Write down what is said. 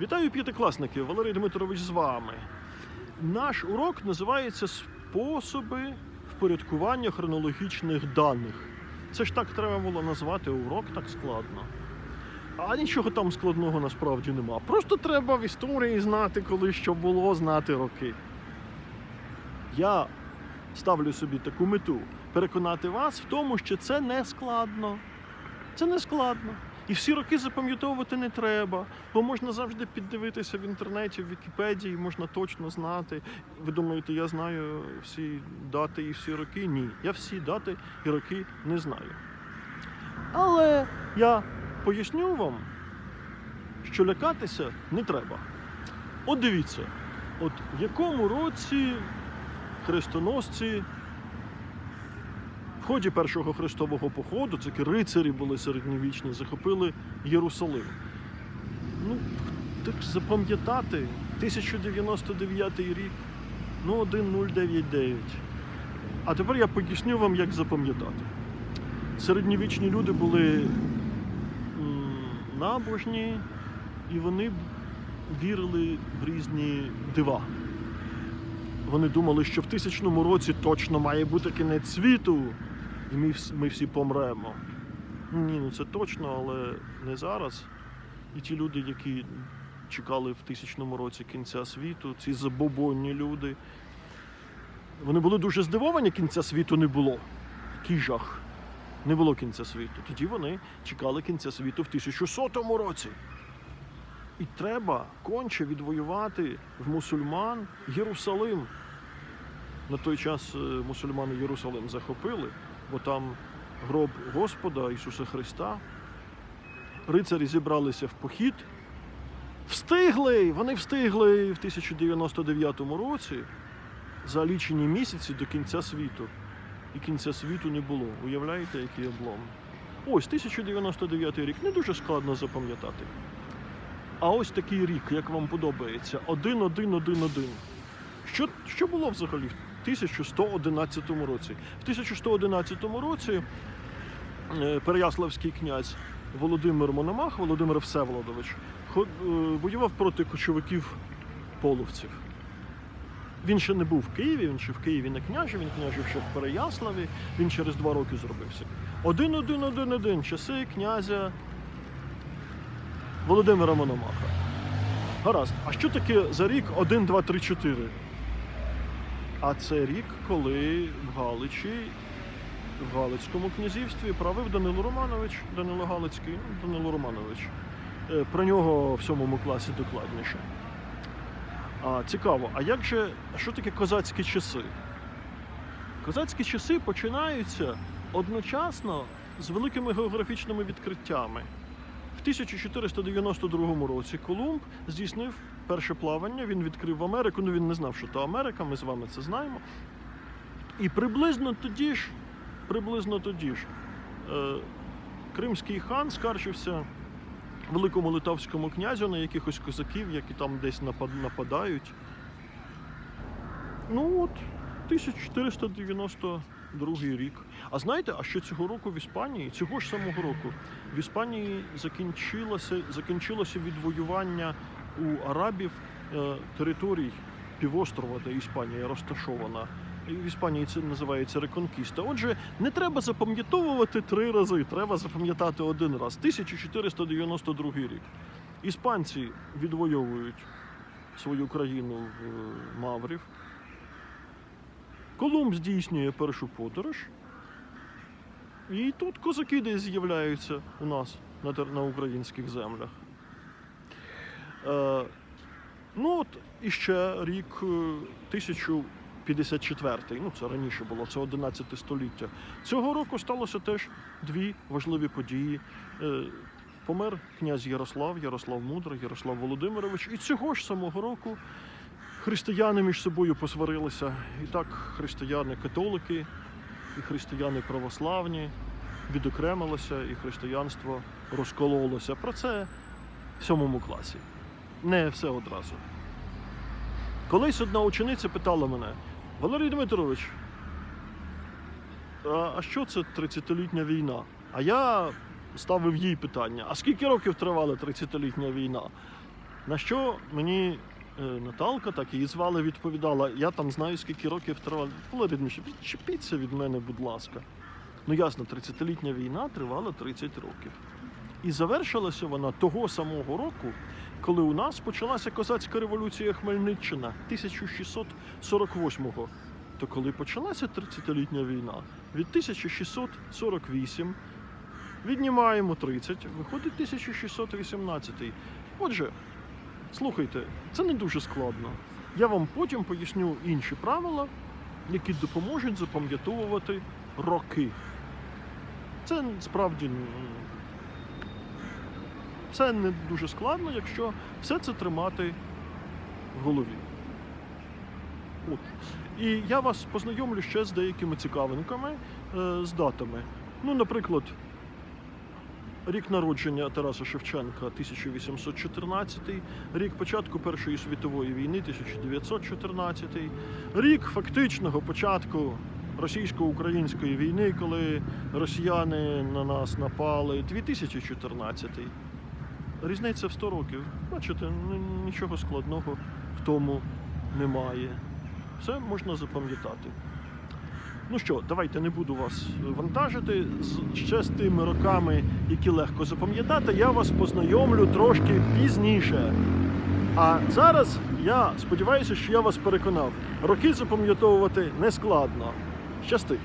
Вітаю п'ятикласники! Валерій Дмитрович з вами. Наш урок називається Способи впорядкування хронологічних даних. Це ж так треба було назвати урок, так складно. А нічого там складного насправді нема. Просто треба в історії знати, коли що було, знати роки. Я ставлю собі таку мету переконати вас в тому, що це не складно. Це не складно. І всі роки запам'ятовувати не треба, бо можна завжди піддивитися в інтернеті, в Вікіпедії, можна точно знати. Ви думаєте, я знаю всі дати і всі роки? Ні, я всі дати і роки не знаю. Але я поясню вам, що лякатися не треба. От дивіться, от в якому році хрестоносці ході першого хрестового походу, це рицарі були середньовічні, захопили Єрусалим. Ну, так запам'ятати, 1099 рік, ну 1099. А тепер я поясню вам, як запам'ятати. Середньовічні люди були набожні, і вони вірили в різні дива. Вони думали, що в тисячному році точно має бути кінець світу, і ми, ми всі помремо. Ні, ну це точно, але не зараз. І ті люди, які чекали в тисячному році кінця світу, ці забобонні люди, вони були дуже здивовані, кінця світу не було. Який жах. Не було кінця світу. Тоді вони чекали кінця світу в 1100 році. І треба конче відвоювати в мусульман Єрусалим. На той час е, мусульмани Єрусалим захопили, бо там гроб Господа Ісуса Христа. Рицарі зібралися в похід. Встигли! Вони встигли в 1099 році за лічені місяці до кінця світу. І кінця світу не було. Уявляєте, який облом? Ось 1099 рік не дуже складно запам'ятати. А ось такий рік, як вам подобається, 1111. Що, що було взагалі 1111 році? В 1111 році е, Переяславський князь Володимир Мономах, Володимир Всеволодович, е, воював проти кочовиків половців. Він ще не був в Києві, він ще в Києві не княжив, він княжив ще в Переяславі, він через два роки зробився. Один-один-один-один часи князя Володимира Мономаха. Гаразд, а що таке за рік 1, 2, 3, 4? А це рік, коли в Галичі, в Галицькому князівстві правив Данило Романович, Данило Галицький, ну, Данило Романович. Е, Про нього в сьомому класі докладніше. А, цікаво, а як же, що таке козацькі часи? Козацькі часи починаються одночасно з великими географічними відкриттями. В 1492 році Колумб здійснив перше плавання, він відкрив Америку, ну він не знав, що то Америка, ми з вами це знаємо. І приблизно тоді ж, приблизно тоді ж, е, кримський хан скаржився великому литовському князю на якихось козаків, які там десь напад- нападають. Ну от, 1492 рік. А знаєте, а що цього року в Іспанії, цього ж самого року, в Іспанії закінчилося, закінчилося відвоювання у арабів е, територій півострова, де Іспанія розташована. В Іспанії це називається реконкіста. Отже, не треба запам'ятовувати три рази, треба запам'ятати один раз. 1492 рік. Іспанці відвоюють свою країну в е, Маврів. Колумб здійснює першу подорож. І тут козаки десь з'являються у нас на, на українських землях. Е, ну от іще рік е, 1054, ну це раніше було, це 11 століття. Цього року сталося теж дві важливі події. Е, помер князь Ярослав, Ярослав Мудрий, Ярослав Володимирович. І цього ж самого року християни між собою посварилися. І так християни-католики і християни православні відокремилися, і християнство розкололося. Про це в сьомому класі. Не все одразу. Колись одна учениця питала мене: Валерій Дмитрович, а що це 30-літня війна? А я ставив їй питання: а скільки років тривала 30-літня війна? На що мені Наталка, так її звали, відповідала: я там знаю, скільки років тривала. Було рідніше, відчепіться від мене, будь ласка. Ну ясно, 30-літня війна тривала 30 років. І завершилася вона того самого року, коли у нас почалася козацька революція Хмельниччина 1648-го. То коли почалася 30-літня війна, від 1648 віднімаємо 30, виходить 1618. Отже, слухайте, це не дуже складно. Я вам потім поясню інші правила, які допоможуть запам'ятовувати роки. Це справді це не дуже складно, якщо все це тримати в голові. От. І я вас познайомлю ще з деякими цікавинками, е, з датами. Ну, наприклад, рік народження Тараса Шевченка 1814, рік початку Першої світової війни 1914, рік фактичного початку російсько-української війни, коли росіяни на нас напали 2014. Різниця в 100 років. Бачите, нічого складного в тому немає. Все можна запам'ятати. Ну що, давайте не буду вас вантажити. З, ще з тими роками, які легко запам'ятати, я вас познайомлю трошки пізніше. А зараз я сподіваюся, що я вас переконав. Роки запам'ятовувати не складно. Щасти!